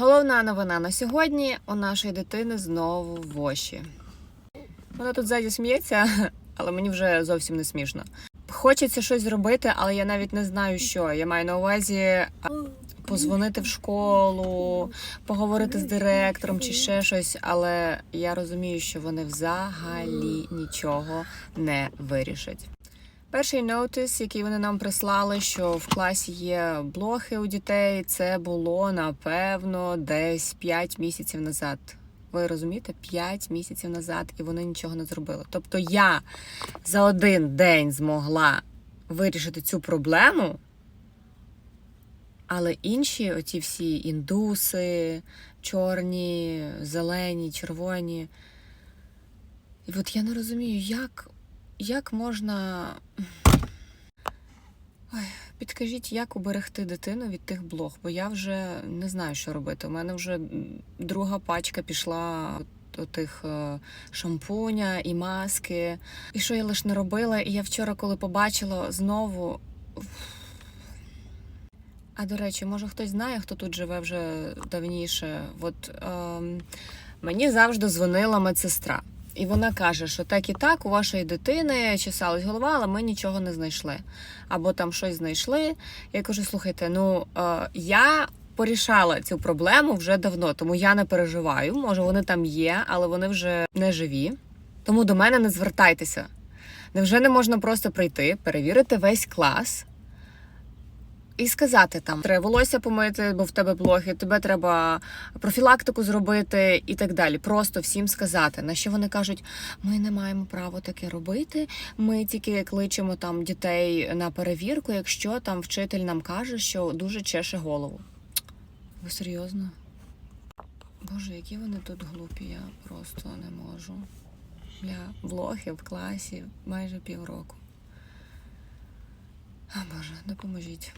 Головна новина на сьогодні у нашої дитини знову воші. Вона тут ззаді сміється, але мені вже зовсім не смішно. Хочеться щось зробити, але я навіть не знаю, що. Я маю на увазі позвонити в школу, поговорити з директором чи ще щось, але я розумію, що вони взагалі нічого не вирішать. Перший нотис, який вони нам прислали, що в класі є блохи у дітей, це було напевно десь 5 місяців назад. Ви розумієте, 5 місяців назад, і вони нічого не зробили. Тобто я за один день змогла вирішити цю проблему, але інші, оті всі індуси, чорні, зелені, червоні. І от я не розумію, як, як можна. Ой, підкажіть, як уберегти дитину від тих блох, бо я вже не знаю, що робити. У мене вже друга пачка пішла до тих е, шампуня і маски. І що я лише не робила? І я вчора, коли побачила знову. А до речі, може хтось знає, хто тут живе вже давніше. От ем, мені завжди дзвонила медсестра. І вона каже, що так і так, у вашої дитини чесалась голова, але ми нічого не знайшли. Або там щось знайшли. Я кажу: слухайте, ну е, я порішала цю проблему вже давно, тому я не переживаю. Може, вони там є, але вони вже не живі. Тому до мене не звертайтеся. Невже не можна просто прийти, перевірити весь клас і сказати там: треба волосся помити, бо в тебе блохи, тебе треба профілактику зробити і так далі. Просто всім сказати. На що вони кажуть, ми не маємо права таке робити. Ми тільки кличемо там дітей на перевірку, якщо там вчитель нам каже, що дуже чеше голову. Ви серйозно? Боже, які вони тут глупі, я просто не можу. Я блохи в класі майже півроку. А Боже, допоможіть.